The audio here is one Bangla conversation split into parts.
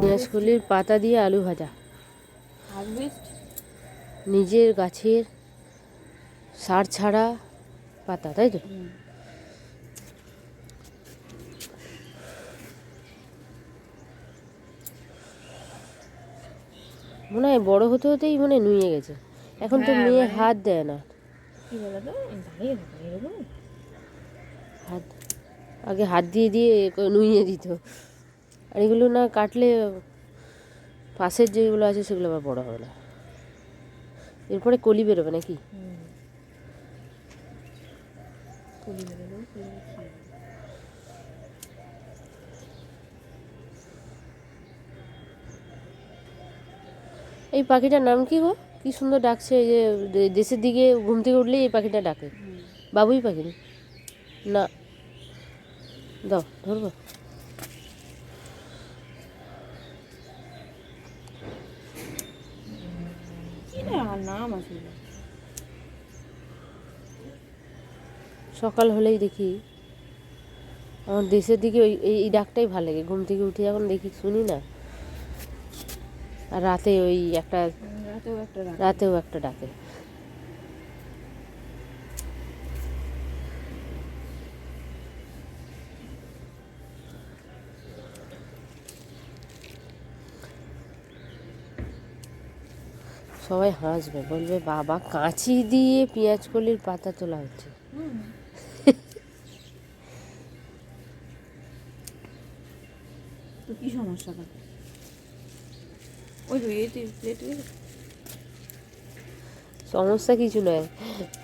পেঁয়াজকলির পাতা দিয়ে আলু ভাজা। নিজের গাছের সার ছাড়া পাতা তাই তো? মনে হয় বড় হতে হতেই মনে নুয়ে গেছে। এখন তো হ্যাঁ, মেয়ে মানে- হাত দেয় না। কি বলো দাঁড়িয়ে এরকম? হাত আগে হাত দিয়ে দিয়ে নুইয়ে দিত। আর এগুলো না কাটলে পাশের যেগুলো আছে সেগুলো আবার বড় হবে না। এরপরে কলি বেরোবে নাকি? কলি বেরোলো কলি বেরোলো। এই পাখিটার নাম কি গো? কি সুন্দর ডাকছে এই যে দেশের দিকে ঘুম থেকে উঠলেই এই পাখিটা ডাকে। বাবুই পাখি না? দাও ধরবো। নাম সকাল হলেই দেখি আমার দেশের দিকে ওই এই ডাকটাই ভালো লাগে। ঘুম থেকে উঠে যখন দেখি শুনি না। রাতে ওই একটা রাতেও একটা রাতেও একটা ডাকে। সবাই হাসবে বলবে বাবা কাঁচি দিয়ে পেঁয়াজ কলির পাতা তোলা হচ্ছে। তো কি সমস্যা ওই সমস্যা কিছু নয়।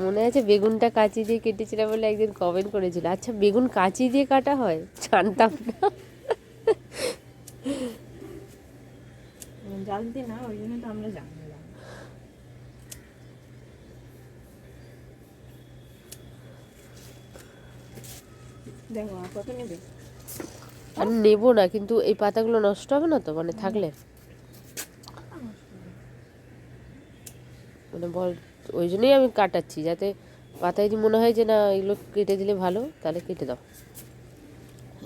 মনে আছে বেগুনটা কাঁচি দিয়ে কেটেছিলাম বলে একদিন কমেন্ট করেছিল। আচ্ছা বেগুন কাঁচি দিয়ে কাটা হয়? জানতাম না। জানতে না ওই জন্য তো আমরা জানলাম দেখো কত নেবে? আর নেব না কিন্তু এই পাতাগুলো নষ্ট হবে না তো? মানে থাকলে? মানে বল ওই জন্যই আমি কাটাচ্ছি যাতে পাতায় যদি মনে হয় যে না এগুলো কেটে দিলে ভালো তাহলে কেটে দাও।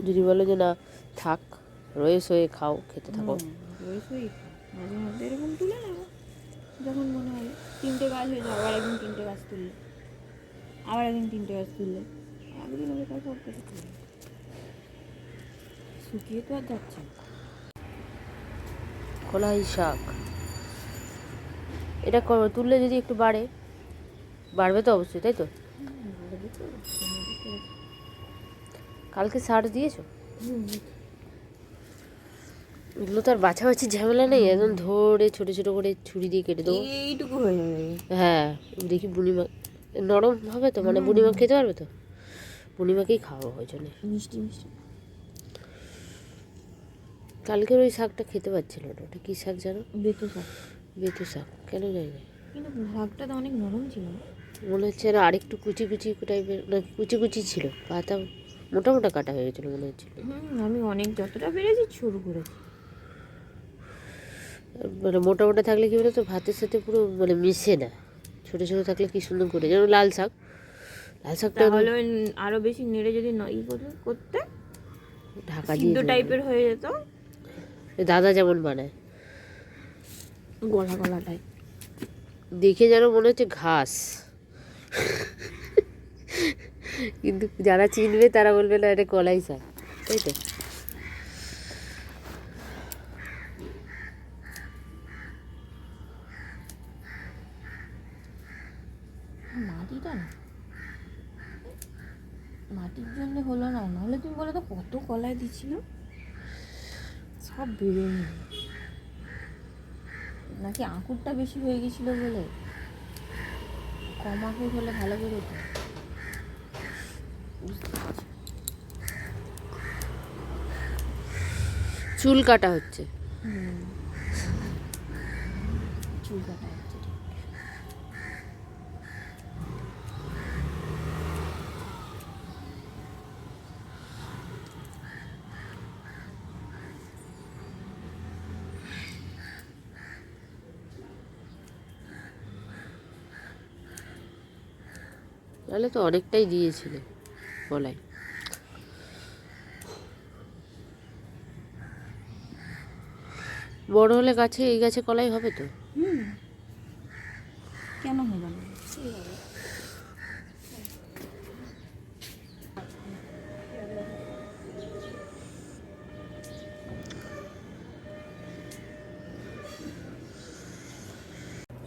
যদি বলো যে না থাক রয়ে সয়ে খাও খেতে থাকো। রয়েছেই মাঝে মধ্যে এরকম তুলে নেব যখন মনে হয় তিনটে গাছ হয়ে যায় আবার একদিন তিনটে গাছ তুললে আবার একদিন তিনটে গাছ তুললে একদিন ওদের কাছে সব কেটে তুললে শুকিয়ে তো আর যাচ্ছে না। কলাই শাক। এটা তুললে যদি একটু বাড়ে বাড়বে তো অবশ্যই তাই তো? কালকে সার দিয়েছ? এগুলো তো আর বাছা বাছাবাছি ঝামেলা নেই একদম ধরে ছোট ছোট করে ছুরি দিয়ে কেটে দেবো। এইটুকু হয়ে যাবে। হ্যাঁ দেখি বুনিমা নরম হবে তো? মানে বুনিমা খেতে পারবে তো? বুনিমাকেই খাওয়াবো ওই জন্যে। মিষ্টি মিষ্টি। কালকের ওই শাকটা খেতে পাচ্ছিল না ওটা কী শাক জানো? বেতু শাক। বেতু শাক কেন জানি না। কিন্তু শাকটা তো অনেক নরম ছিল। মনে হচ্ছে আর আরেকটু কুচি কুচি টাইপের না কুচি কুচি ছিল পাতা মোটা মোটা কাটা হয়ে গেছিল মনে হচ্ছিল আমি অনেক যতটা পেরেছি শুরু করেছি। মানে মোটা মোটা থাকলে কি বলতো ভাতের সাথে পুরো মানে মিশে না। ছোটো ছোটো থাকলে কি সুন্দর করে যেমন লাল শাক। লাল শাকটা তাহলে ওই আরও বেশি নেড়ে যদি ই করতে- করতে ঢাকা দিয়ে টাইপের হয়ে যেত। দাদা যেমন বানায়। গলা গলা টাইপ দেখে যেন মনে হচ্ছে ঘাস। কিন্তু যারা চিনবে তারা বলবে না এটা কলাই শাক। তাই তো? মাটিটা না। মাটির জন্য হলো না নাহলে তুমি বলে তো কত কলাই দিচ্ছিল সব বেরোয়। নাকি আঁকুরটা বেশি হয়ে গেছিল বলে? কম আঁকুর হলে ভালো বেরোতো তো চুল কাটা হচ্ছে। চুল কাটা হচ্ছে ঠিক। তাহলে তো অনেকটাই দিয়েছিলে কলাই বড় হলে গাছে এই গাছে কলাই হবে তো? কেন হবে না?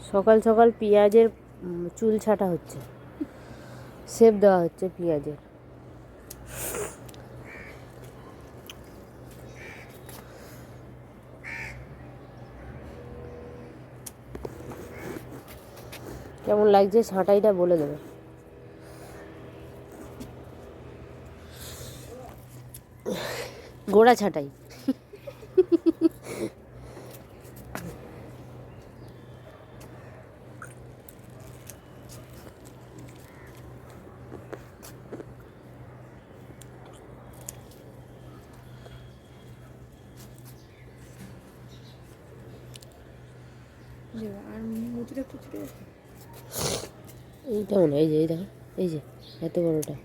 সকাল সকাল পেঁয়াজের চুল ছাটা হচ্ছে। সেপ দেওয়া হচ্ছে পেঁয়াজের। কেমন লাগছে? ছাঁটাইটা বলে দেবে। গোড়া ছাঁটাই দেবো। আর মনে না এই যে, এই দেখো, এই যে, এত বড়টা।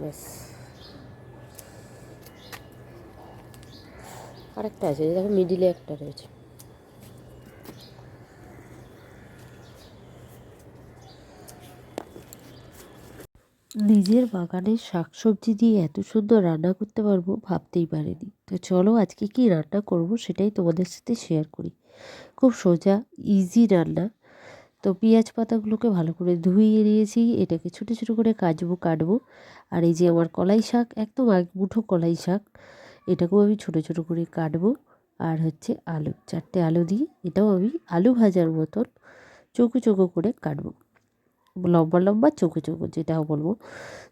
ব্যাস। আরেকটা আছে দেখো মিডিলে একটা রয়েছে। নিজের বাগানের শাকসবজি দিয়ে এত সুন্দর রান্না করতে পারব ভাবতেই পারিনি। তো চলো আজকে কি রান্না করব সেটাই তোমাদের সাথে শেয়ার করি। খুব সোজা ইজি রান্না। তো পেঁয়াজ পাতাগুলোকে ভালো করে ধুইয়ে নিয়েছি, এটাকে ছোটো ছোটো করে কাটবো কাটবো। আর এই যে আমার কলাই শাক, একদম এক মুঠো কলাই শাক, এটাকেও আমি ছোটো ছোটো করে কাটবো। আর হচ্ছে আলু, চারটে আলু দিয়ে এটাও আমি আলু ভাজার মতন চৌকো চৌকো করে কাটবো। লম্বা লম্বা, চৌকো চৌকো যেটাও বলব।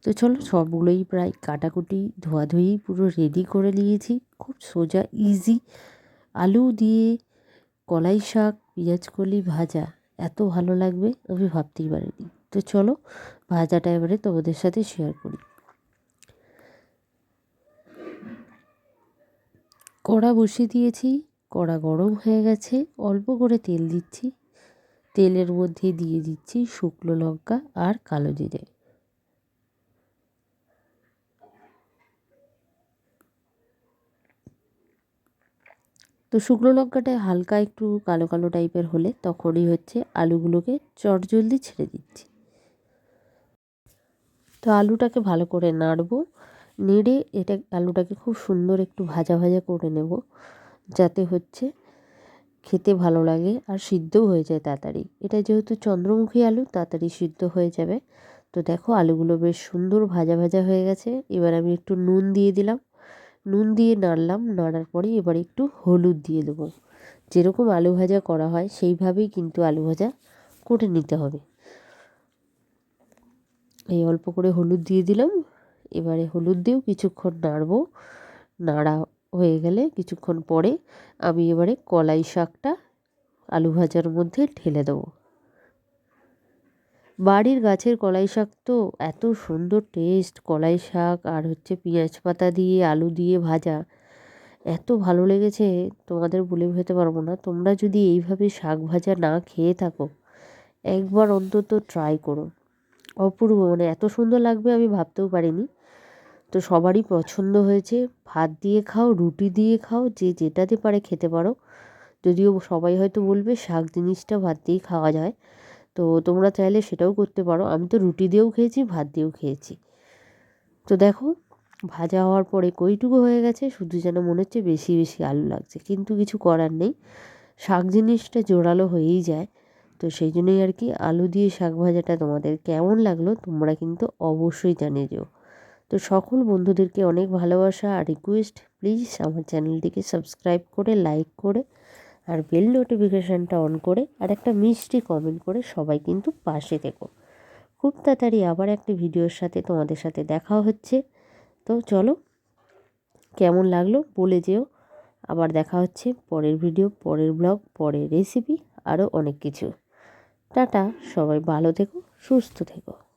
তো চলো, সবগুলোই প্রায় কাটাকুটি, ধোয়াধুয়ি পুরো রেডি করে নিয়েছি। খুব সোজা ইজি আলু দিয়ে কলাই শাক কলি ভাজা, এত ভালো লাগবে, আমি ভাবতেই পারিনি। তো চলো, ভাজাটা এবারে তোমাদের সাথে শেয়ার করি। কড়া বসিয়ে দিয়েছি, কড়া গরম হয়ে গেছে, অল্প করে তেল দিচ্ছি। তেলের মধ্যে দিয়ে দিচ্ছি শুকনো লঙ্কা আর কালো জিরে। তো শুকনো লঙ্কাটা হালকা একটু কালো কালো টাইপের হলে তখনই হচ্ছে আলুগুলোকে চটজলদি ছেড়ে দিচ্ছি। তো আলুটাকে ভালো করে নাড়বো, নেড়ে এটা আলুটাকে খুব সুন্দর একটু ভাজা ভাজা করে নেব, যাতে হচ্ছে খেতে ভালো লাগে আর সিদ্ধও হয়ে যায় তাড়াতাড়ি। এটা যেহেতু চন্দ্রমুখী আলু, তাড়াতাড়ি সিদ্ধ হয়ে যাবে। তো দেখো, আলুগুলো বেশ সুন্দর ভাজা ভাজা হয়ে গেছে। এবার আমি একটু নুন দিয়ে দিলাম। নুন দিয়ে নাড়লাম, নাড়ার পরে এবার একটু হলুদ দিয়ে দেবো। যেরকম আলু ভাজা করা হয়, সেইভাবেই কিন্তু আলু ভাজা করে নিতে হবে। এই অল্প করে হলুদ দিয়ে দিলাম। এবারে হলুদ দিয়েও কিছুক্ষণ নাড়বো। নাড়া হয়ে গেলে কিছুক্ষণ পরে আমি এবারে কলাই শাকটা আলু ভাজার মধ্যে ঢেলে দেবো। বাড়ির গাছের কলাই শাক তো এত সুন্দর টেস্ট কলাই শাক আর হচ্ছে পেঁয়াজ পাতা দিয়ে, আলু দিয়ে ভাজা, এত ভালো লেগেছে, তোমাদের বলে বোঝাতে পারব না। তোমরা যদি এইভাবে শাক ভাজা না খেয়ে থাকো, একবার অন্তত ট্রাই করো। অপূর্ব মানে এত সুন্দর লাগবে আমি ভাবতেও পারিনি। তো সবারই পছন্দ হয়েছে। ভাত দিয়ে খাও, রুটি দিয়ে খাও, যে যেটাতে পারে খেতে পারো। যদিও সবাই হয়তো বলবে শাক জিনিসটা ভাত দিয়েই খাওয়া যায়। তো তোমরা চাইলে সেটাও করতে পারো। আমি তো রুটি দিয়েও খেয়েছি, ভাত দিয়েও খেয়েছি। তো দেখো, ভাজা হওয়ার পরে কইটুকু হয়ে গেছে, শুধু যেন মনে হচ্ছে বেশি বেশি আলু লাগছে। কিন্তু কিছু করার নেই। শাক জিনিসটা জোরালো হয়েই যায়। তো সেই জন্যই আর কি আলু দিয়ে শাক ভাজাটা তোমাদের কেমন লাগল, তোমরা কিন্তু অবশ্যই জানিয়ে যেও তো সকল বন্ধুদেরকে অনেক ভালোবাসা আর রিকোয়েস্ট প্লিজ আমার চ্যানেলটিকে সাবস্ক্রাইব করে লাইক করে আর বেল নোটিফিকেশানটা অন করে আর একটা মিষ্টি কমেন্ট করে সবাই কিন্তু পাশে থেকো। খুব তাড়াতাড়ি আবার একটা ভিডিওর সাথে তোমাদের সাথে দেখা হচ্ছে। তো চলো, কেমন লাগল বলে যেও। আবার দেখা হচ্ছে পরের ভিডিও পরের ব্লগ পরের রেসিপি আরও অনেক কিছু। টাটা, সবাই ভালো থেকো, সুস্থ থেকো।